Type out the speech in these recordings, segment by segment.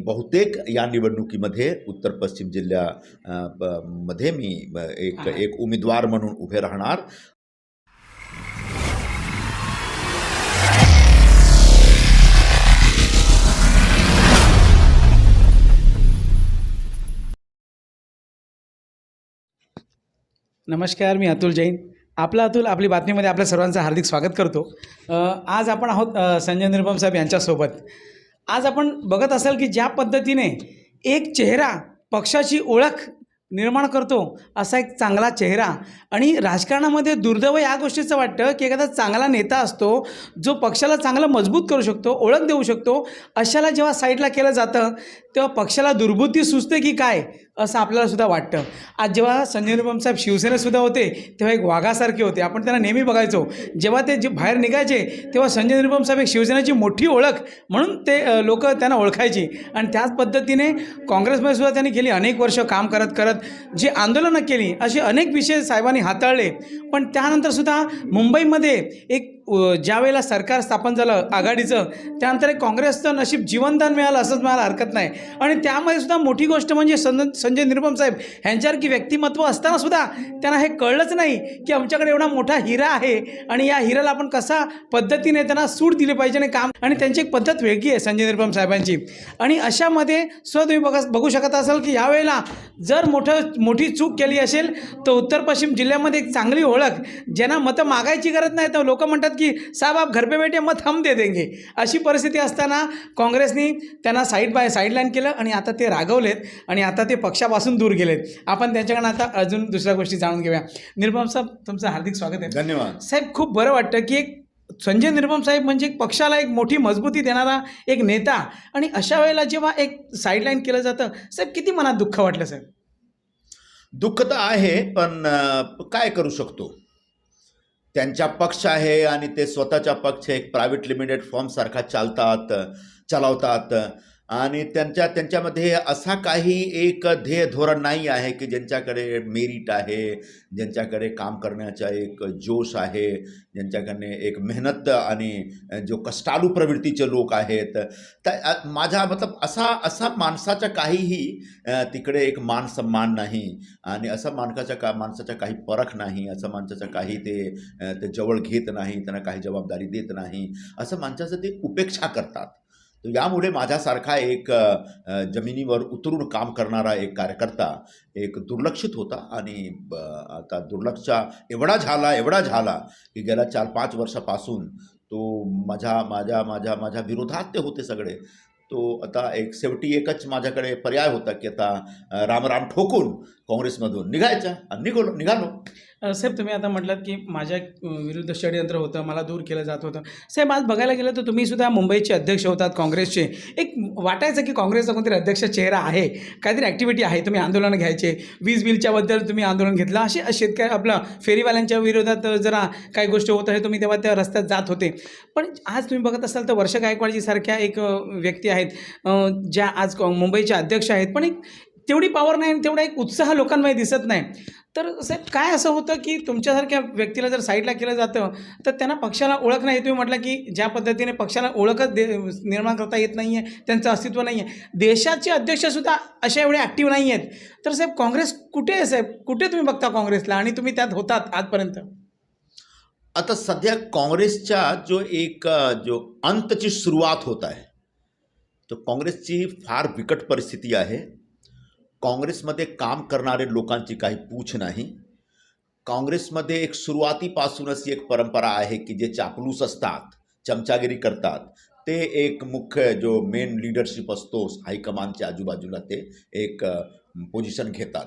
बहुतेक या निवडणुकीमध्ये उत्तर पश्चिम जिल्ह्या मध्ये मी एक. एक उमेदवार म्हणून उभे राहणार. नमस्कार मी अतुल जैन. आपला अतुल आपली बातमीमध्ये आपल्या सर्वांचं हार्दिक स्वागत करतो. आज आपण आहोत संजय निरुपम साहेब यांच्यासोबत. आज आपण बघत असाल की ज्या पद्धतीने एक चेहरा पक्षाची ओळख निर्माण करतो असा एक चांगला चेहरा. आणि राजकारणामध्ये दुर्दैव या गोष्टीचं वाटतं की एखादा चांगला नेता असतो जो पक्षाला चांगलं मजबूत करू शकतो ओळख देऊ शकतो अशाला जेव्हा साईडला केलं जातं तेव्हा पक्षाला दुर्बुद्धी सुचते की काय? असं आपल्याला सुद्धा वाटतं. आज जेव्हा संजय निरुपम साहेब शिवसेनेतसुद्धा होते तेव्हा एक वाघासारखे होते. आपण त्यांना नेहमी बघायचो. जेव्हा ते जे बाहेर निघायचे तेव्हा संजय निरुपम साहेब एक शिवसेनेची मोठी ओळख म्हणून ते लोक त्यांना ओळखायची. आणि त्याच पद्धतीने काँग्रेसमध्ये सुद्धा त्यांनी गेली अनेक वर्ष काम करत करत. जी आंदोलनं केली असे अनेक विषय साहेबांनी हाताळले. पण त्यानंतरसुद्धा मुंबईमध्ये एक ज्यावेळेला सरकार स्थापन झालं आघाडीचं त्यानंतर एक काँग्रेसचं नशीब जीवनदान मिळालं असंच मला हरकत नाही. आणि त्यामध्ये सुद्धा मोठी गोष्ट म्हणजे संज संजय निरुपम साहेब ह्यांच्यासारखी व्यक्तिमत्व असताना सुद्धा त्यांना हे कळलंच नाही की आमच्याकडे एवढा मोठा हिरा आहे आणि या हिऱ्याला आपण कसा पद्धतीने त्यांना सूट दिली पाहिजे आणि काम आणि त्यांची एक पद्धत वेगळी आहे संजय निरुपम साहेबांची. आणि अशामध्ये सुद्धा तुम्ही बघा बघू शकत असाल की यावेळेला जर मोठं मोठी चूक केली असेल तर उत्तर पश्चिम जिल्ह्यामध्ये एक चांगली ओळख ज्यांना मतं मागायची गरज नाही तर लोक म्हणतात की साहेब आप घर पे बैठे मत हम दे देंगे. अशी परिस्थिती असताना काँग्रेसनी त्यांना साईड बाय साईडलाईन केलं आणि आता ते रागवलेत आणि आता ते पक्षापासून दूर गेलेत. आपण त्यांच्याकडनं आता अजून दुसऱ्या गोष्टी जाणून घेऊया. निरुपम साहेब तुमचं हार्दिक स्वागत आहे. धन्यवाद. साहेब खूप बरं वाटतं की एक संजय निरुपम साहेब म्हणजे एक पक्षाला एक मोठी मजबूती देणारा एक नेता आणि अशा वेळेला जेव्हा एक साईडलाईन केलं जातं साहेब किती मनात दुःख वाटलं साहेब? दुःख तर आहे पण अ, काय करू शकतो? त्यांचा पक्ष आहे आणि ते स्वतःच्या पक्ष एक प्रायव्हेट लिमिटेड फॉर्मसारखा चालतात चालवतात. आणि त्यांच्या त्यांच्यामध्ये असा काही एक ध्येय धोरण नाही आहे की ज्यांच्याकडे मेरिट आहे ज्यांच्याकडे काम करण्याचा एक जोश आहे ज्यांच्याकडे एक मेहनत आणि जो कष्टाळू प्रवृत्तीचे लोक आहेत. तर माझा मतलब असा असा माणसाचा काहीही तिकडे एक मान सन्मान नाही आणि असं माणसाच्या का माणसाचा काही परख नाही असं माणसाचा काही ते ते जवळ घेत नाही त्यांना काही जबाबदारी देत नाही असं माणसाचं ते उपेक्षा करतात. तर यामुळे माझ्यासारखा एक जमिनीवर उतरून काम करणारा एक कार्यकर्ता एक दुर्लक्षित होता आणि ब, आता दुर्लक्ष एवढा झाला एवढा झाला की गेल्या चार पाच वर्षापासून तो माझ्या माझ्या माझ्या माझ्या विरोधात ते होते सगळे. तो आता एक शेवटी एकच माझ्याकडे पर्याय होता की आता रामराम ठोकून काँग्रेसमधून निघायचा आणि निघालो निघालो. साहेब तुम्ही आता म्हटलात की माझ्या विरुद्ध षडयंत्र होतं मला दूर केलं जात होतं. साहेब आज बघायला गेलं तर तुम्ही सुद्धा मुंबईचे अध्यक्ष होतात काँग्रेसचे. एक वाटायचं की काँग्रेसचा कोणतरी अध्यक्ष चेहरा आहे काहीतरी ॲक्टिव्हिटी आहे तुम्ही आंदोलन घ्यायचे. वीज बिलच्याबद्दल तुम्ही आंदोलन घेतलं. असे शेतकरी आपलं फेरीवाल्यांच्या विरोधात जरा काही गोष्टी होत आहे तुम्ही तेव्हा त्या रस्त्यात जात होते. पण आज तुम्ही बघत असाल तर वर्ष गायकवाडजी सारख्या एक व्यक्ती आहेत ज्या आज कॉ- मुंबईच्या अध्यक्ष आहेत. पण एक तेवढी पॉवर नाही आणि तेवढा एक उत्साह लोकांमध्ये दिसत नाही. तर साहेब काय असं होतं की तुमच्यासारख्या व्यक्तीला जर साईडला केलं जातं तर त्यांना पक्षाला ओळख नाही. तुम्ही म्हटलं की ज्या पद्धतीने पक्षाला ओळखच दे निर्माण करता येत नाही आहे त्यांचं अस्तित्व नाही आहे देशाचे अध्यक्षसुद्धा अशा एवढे ॲक्टिव्ह नाही आहेत तर साहेब काँग्रेस कुठे आहे साहेब? कुठे तुम्ही बघता काँग्रेसला? आणि तुम्ही त्यात होतात आजपर्यंत? आता सध्या काँग्रेसच्या जो एक जो अंतची सुरुवात होत आहे तर काँग्रेसची फार बिकट परिस्थिती आहे. काँग्रेसमध्ये काम करणारे लोकांची काही पूछ नाही. काँग्रेसमध्ये एक सुरुवातीपासूनच एक परंपरा आहे की जे चापलूस असतात चमचागिरी करतात. ते एक मुख्य जो मेन लिडरशिप असतो हायकमानच्या आजूबाजूला ते एक पोझिशन घेतात.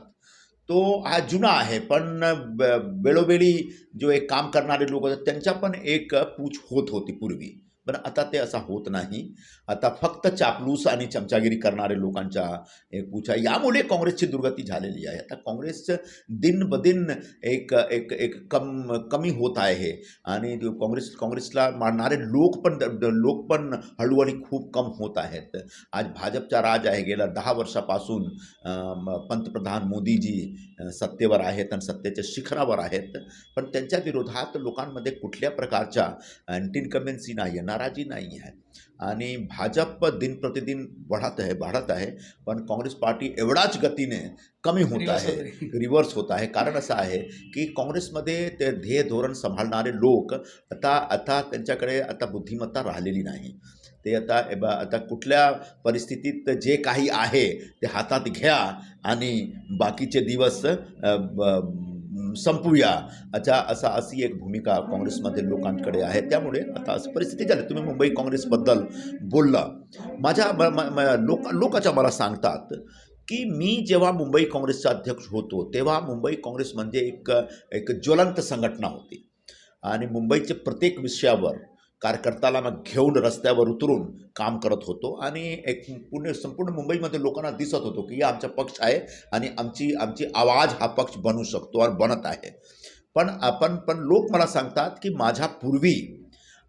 तो हा जुना आहे पण ब- वेळोवेळी जो एक काम करणारे लोक होते त्यांच्या पण एक पूछ होत होती पूर्वी. पण आता ते असा होत नाही. आता फक्त चापलूस आणि चमचागिरी करणारे लोकांच्या एक यामुळे काँग्रेसची दुर्गती झालेली आहे. आता काँग्रेसचं दिन बदिन एक एक एक कम कमी होत आहे आणि काँग्रेस काँग्रेसला मानणारे लोक पण लोक पण हळूहळू खूप कम होत आहेत. आज भाजपचा राज आहे. गेल्या दहा वर्षापासून पंतप्रधान मोदीजी सत्तेवर आहेत आणि सत्तेच्या शिखरावर आहेत. पण त्यांच्या विरोधात लोकांमध्ये कुठल्या प्रकारच्या अँटी नाही येणार. नाराजी नाही आहे. आणि भाजप दिन प्रतिदिन बढ़त आहे वाढत आहे पण काँग्रेस पार्टी एवढाच गतीने कमी होत आहे. रिव्हर्स होत आहे. कारण असं आहे की काँग्रेसमध्ये ते ध्येय धोरण सांभाळणारे लोक आता आता त्यांच्याकडे आता बुद्धिमत्ता राहिलेली नाही. ते आता आता कुठल्या परिस्थितीत जे काही आहे ते हातात घ्या आणि बाकीचे दिवस ब- संपूया. अच्छा असा अशी एक भूमिका काँग्रेसमधील लोकांकडे आहे. त्यामुळे आता अशी परिस्थिती झाली. तुम्ही मुंबई काँग्रेसबद्दल बोलला. माझ्या म- म- म- लोक लोकाच्या मला सांगतात की मी जेव्हा मुंबई काँग्रेसचा अध्यक्ष होतो तेव्हा मुंबई काँग्रेस म्हणजे एक एक ज्वलंत संघटना होती. आणि मुंबईचे प्रत्येक विषयावर कार्यकर्त्याला मग घेऊन रस्त्यावर उतरून काम करत होतो आणि एक पुणे संपूर्ण मुंबईमध्ये लोकांना दिसत होतो की हा आमचा पक्ष आहे आणि आमची आमची आवाज हा पक्ष बनू शकतो आणि बनत आहे पण आपण पण लोक मला सांगतात की माझ्या पूर्वी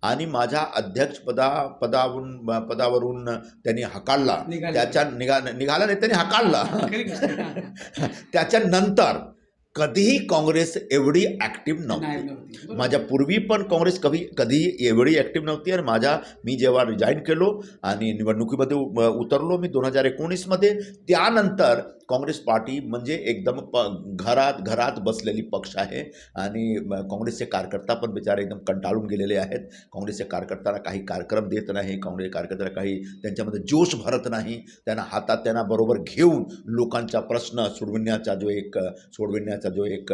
आणि माझ्या अध्यक्षपदा पदावरून पदावरून त्यांनी हकालला. त्याच्या निघा निघाला नाही त्यांनी हकालला. त्याच्यानंतर कधीही काँग्रेस एवढी ॲक्टिव्ह नव्हती. माझ्या पूर्वी पण काँग्रेस कधी कधी एवढी ॲक्टिव्ह नव्हती आणि माझ्या मी जेव्हा रिजाईन केलो आणि निवडणुकीमध्ये उतरलो मी दोन हजार एकोणीसमध्ये त्यानंतर काँग्रेस पार्टी म्हणजे एकदम प घरात घरात बसलेली पक्ष आहे. आणि काँग्रेसचे कार्यकर्ता पण बिचारे एकदम कंटाळून गेलेले आहेत. काँग्रेसच्या कार्यकर्त्यांना काही कार्यक्रम देत नाही. काँग्रेस कार्यकर्त्याला काही त्यांच्यामध्ये जोश भरत नाही. त्यांना हातात त्यांना बरोबर घेऊन लोकांचा प्रश्न सोडविण्याचा जो एक सोडविण्याचा जो एक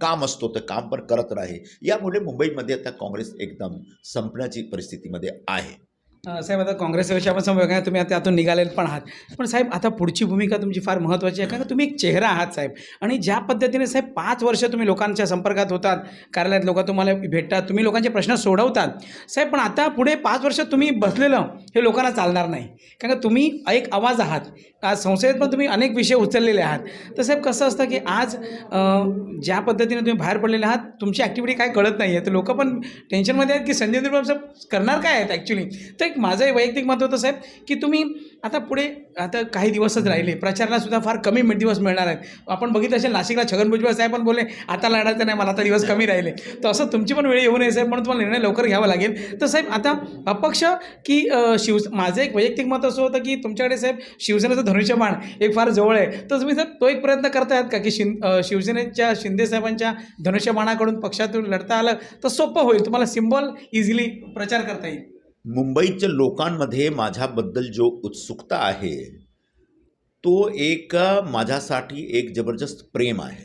काम असतो ते काम पण करत नाही यामुळे मुंबईमध्ये आता काँग्रेस एकदम संपण्याची परिस्थितीमध्ये आहे. साहेब आता काँग्रेसविषयी आपण समजा काय तुम्ही आता त्यातून निघालेले पण आहात. पण साहेब आता पुढची भूमिका तुमची फार महत्त्वाची आहे कारण का तुम्ही एक चेहरा आहात साहेब. आणि ज्या पद्धतीने साहेब पाच वर्ष तुम्ही लोकांच्या संपर्कात होतात कार्यालयात लोक तुम्हाला भेटतात तुम्ही लोकांचे प्रश्न सोडवतात. साहेब पण आता पुढे पाच वर्ष तुम्ही बसलेलं हे लोकांना चालणार नाही. कारण का तुम्ही एक आवाज आहात. आज संसदेत पण तुम्ही अनेक विषय उचललेले आहात. तर साहेब कसं असतं की आज ज्या पद्धतीने तुम्ही बाहेर पडलेले आहात तुमची ॲक्टिव्हिटी काय कळत नाही आहे तर लोक पण टेन्शनमध्ये आहेत की संजय निर्मळ साहेब करणार काय आहेत ॲक्च्युली तर एक माझं एक वैयक्तिक मत होतं साहेब की तुम्ही आता पुढे आता काही दिवसच राहिले. प्रचाराला सुद्धा फार कमी मिळ- दिवस मिळणार आहेत. आपण बघितलं असेल नाशिकला छगन भुजबळ साहेब पण बोलले आता लढायचं नाही मला आता दिवस कमी राहिले. तर असं तुमची पण वेळ येऊ नये साहेब म्हणून तुम्हाला निर्णय लवकर घ्यावा लागेल. तर साहेब आता अपक्ष की शिव माझं एक वैयक्तिक मत असं होतं की तुमच्याकडे साहेब शिवसेनेचं धनुष्यबाण एक फार जवळ आहे. तर तुम्ही साहेब तो एक प्रयत्न करतायत का की शिं शिवसेनेच्या शिंदे साहेबांच्या धनुष्यबाणाकडून पक्षातून लढता आलं तर सोपं होईल. तुम्हाला सिम्बॉल इझिली प्रचार करता येईल. मुंबईच्या लोकांमध्ये माझ्याबद्दल जो उत्सुकता आहे तो एक माझ्यासाठी एक जबरदस्त प्रेम आहे.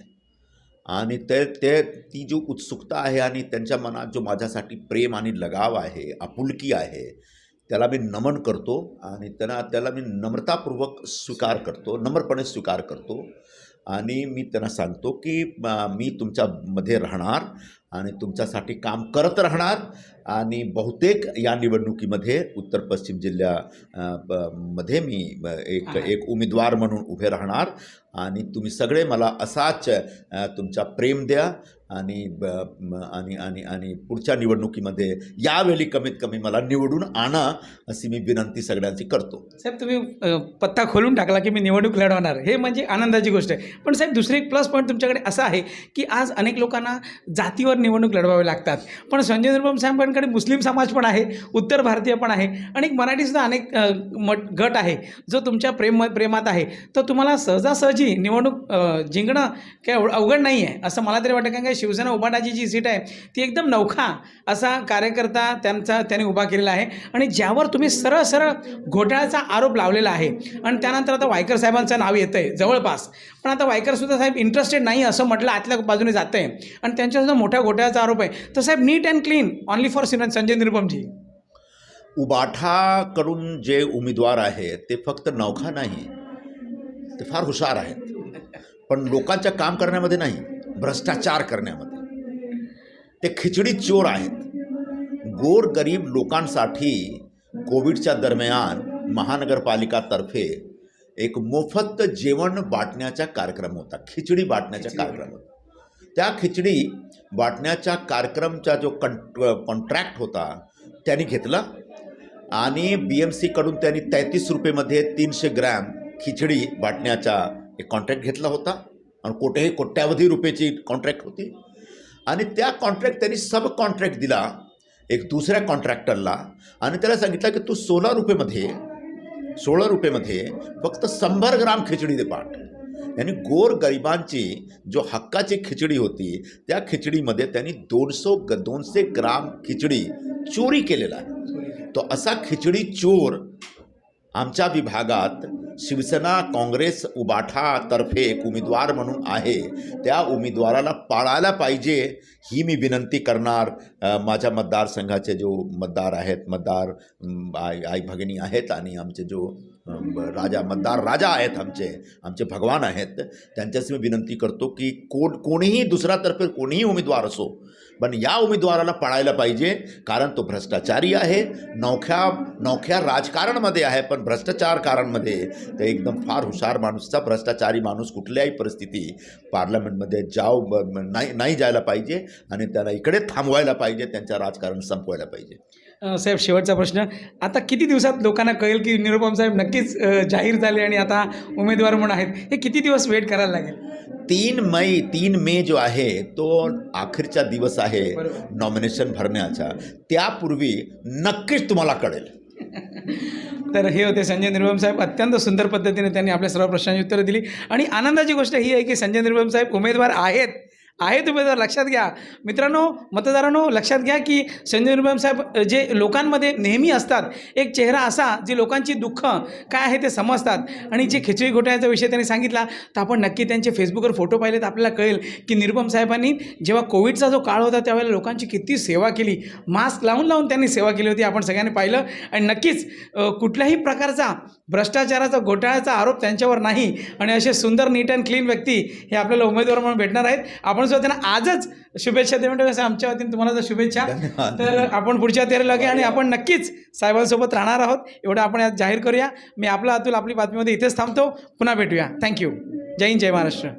आणि ते ते ती जो उत्सुकता आहे आणि त्यांच्या मनात जो माझ्यासाठी प्रेम आणि लगाव आहे आपुलकी आहे त्याला मी नमन करतो आणि त्यांना त्याला मी नम्रतापूर्वक स्वीकार करतो नम्रपणे स्वीकार करतो. आणि मी त्यांना सांगतो की मी तुमच्यामध्ये राहणार आणि तुमच्यासाठी काम करत राहणार. आणि बहुतेक या निवडणुकीमध्ये उत्तर पश्चिम जिल्ह्या मध्ये मी एक. एक उमेदवार म्हणून उभे राहणार. आणि तुम्ही सगळे मला असाच तुमचा प्रेम द्या. आणि आणि आणि आणि पुढच्या निवडणुकीमध्ये यावेळी कमीत कमी मला निवडून आणा अशी मी विनंती सगळ्यांची करतो. साहेब तुम्ही पत्ता खोलून टाकला की मी निवडणूक लढवणार. हे म्हणजे आनंदाची गोष्ट आहे. पण साहेब दुसरी एक प्लस पॉईंट तुमच्याकडे असा आहे की आज अनेक लोकांना जातीवर निवडणूक लढवावे लागतात. पण संजय निरुपम साहेबांकडे मुस्लिम समाज पण आहे उत्तर भारतीय पण आहे आणि एक मराठीसुद्धा अनेक मट गट आहे जो तुमच्या प्रेम प्रेमात आहे. तर तुम्हाला सहजासहजी निवडणूक जिंकणं काय अवघड नाही आहे असं मला तरी वाटतं. कारण काय शिवसेना उभाटाची जी सीट आहे ती एकदम नौखा असा कार्यकर्ता त्यांचा त्याने उभा केलेला आहे. आणि ज्यावर तुम्ही सरळ सरळ घोटाळ्याचा आरोप लावलेला आहे आणि त्यानंतर आता वायकर साहेबांचं नाव येतं आहे जवळपास. पण आता वायकरसुद्धा साहेब इंटरेस्टेड नाही असं म्हटलं आतल्या बाजूने जातं आहे आणि त्यांच्यासुद्धा मोठ्या घोटाळ्याचा आरोप आहे. तर साहेब neat and clean only for sin Sanjay निरुपमजी. उबाठाकडून जे उमेदवार आहेत ते फक्त नौखा नाही ते फार हुशार आहेत. पण लोकांचं काम करण्यामध्ये नाही भ्रष्टाचार करण्यामध्ये. ते खिचडी चोर आहेत. गोर गरीब लोकांसाठी कोविडच्या दरम्यान महानगरपालिकातर्फे एक मोफत जेवण वाटण्याचा कार्यक्रम होता खिचडी वाटण्याचा कार्यक्रम होता. त्या खिचडी वाटण्याच्या कार्यक्रमचा जो कं कॉन्ट्रॅक्ट होता त्यांनी घेतला. आणि बी एम सीकडून त्यांनी तेहतीस रुपयेमध्ये तीनशे ग्रॅम खिचडी वाटण्याचा एक कॉन्ट्रॅक्ट घेतला होता. आणि कोठेही कोट्यावधी रुपयाची कॉन्ट्रॅक्ट होती. आणि त्या कॉन्ट्रॅक्ट त्यांनी सब कॉन्ट्रॅक्ट दिला एक दुसऱ्या कॉन्ट्रॅक्टरला आणि त्याला सांगितलं की तू सोळा रुपयेमध्ये सोळा रुपयेमध्ये फक्त शंभर ग्राम खिचडी दे पाठ. यांनी गोर गरिबांची जो हक्काची खिचडी होती त्या खिचडीमध्ये त्यांनी दोनशे ग दोनशे ग्राम खिचडी चोरी केलेला आहे. तो असा खिचडी चोर आमच्या विभागात शिवसेना काँग्रेस उबाठातर्फे एक उमेदवार म्हणून आहे. त्या उमेदवाराला पाळायला पाहिजे ही मी विनंती करणार. माझ्या मतदारसंघाचे जो मतदार आहेत मतदार आई आई भगिनी आहेत आणि आमचे जो राजा मतदार राजा आहेत आमचे आमचे भगवान आहेत त्यांच्याशी मी विनंती करतो की कोण कोणीही दुसऱ्यातर्फे कोणीही उमेदवार असो पण या उमेदवाराला पळायला पाहिजे कारण तो भ्रष्टाचारी आहे. नौख्या नौख्या राजकारणमध्ये आहे पण भ्रष्टाचार कारणमध्ये ते एकदम फार हुशार माणूसचा भ्रष्टाचारी माणूस कुठल्याही परिस्थिती पार्लमेंटमध्ये म- नाही नाही जायला पाहिजे आणि त्याला इकडे थांबवायला पाहिजे त्यांचं राजकारण संपवायला पाहिजे. साहेब शेवटचा प्रश्न. आता किती दिवसात लोकांना कळेल की निरुपम साहेब नक्कीच जाहीर झाले आणि आता उमेदवार म्हणून आहेत? हे किती दिवस वेट करायला लागेल? तीन मई तीन मे जो आहे तो अखेरचा दिवस आहे. नॉमिनेशन भरण्याचा. त्यापूर्वी नक्कीच तुम्हाला कळेल. तर हे होते संजय निर्भम साहेब. अत्यंत सुंदर पद्धतीने त्यांनी आपल्या सर्व प्रश्नांची उत्तरं दिली. आणि आनंदाची गोष्ट ही आहे की संजय निर्भम साहेब उमेदवार आहेत. आहेत उमेदवार लक्षात घ्या. मित्रांनो मतदारांनो लक्षात घ्या की संजय निर्भम साहेब जे लोकांमध्ये नेहमी असतात एक चेहरा असा जे लोकांची दुःख काय आहे ते समजतात. आणि जे खिचडी घोटाळ्याचा विषय त्यांनी सांगितला तर आपण नक्की त्यांचे फेसबुकवर फोटो पाहिले तर आपल्याला कळेल की निर्भम साहेबांनी जेव्हा कोविडचा जो काळ होता त्यावेळेला लोकांची किती सेवा केली. मास्क लावून लावून त्यांनी सेवा केली होती आपण सगळ्यांनी पाहिलं. आणि नक्कीच कुठल्याही प्रकारचा भ्रष्टाचाराचा घोटाळ्याचा आरोप त्यांच्यावर नाही. आणि असे सुंदर नीट अँड क्लीन व्यक्ती हे आपल्याला उमेदवार म्हणून भेटणार आहेत. आपण सुद्धा त्यांना आजच शुभेच्छा देऊन असं आमच्या वतीने तुम्हाला तर शुभेच्छा. तर आपण पुढच्या तेरा लागे आणि आपण नक्कीच साहेबांसोबत राहणार आहोत. एवढं आपण आज जाहीर करूया. मी आपला अतुल आपली बातमीमध्ये इथेच थांबतो. पुन्हा भेटूया. थँक्यू जय हिंद जय महाराष्ट्र.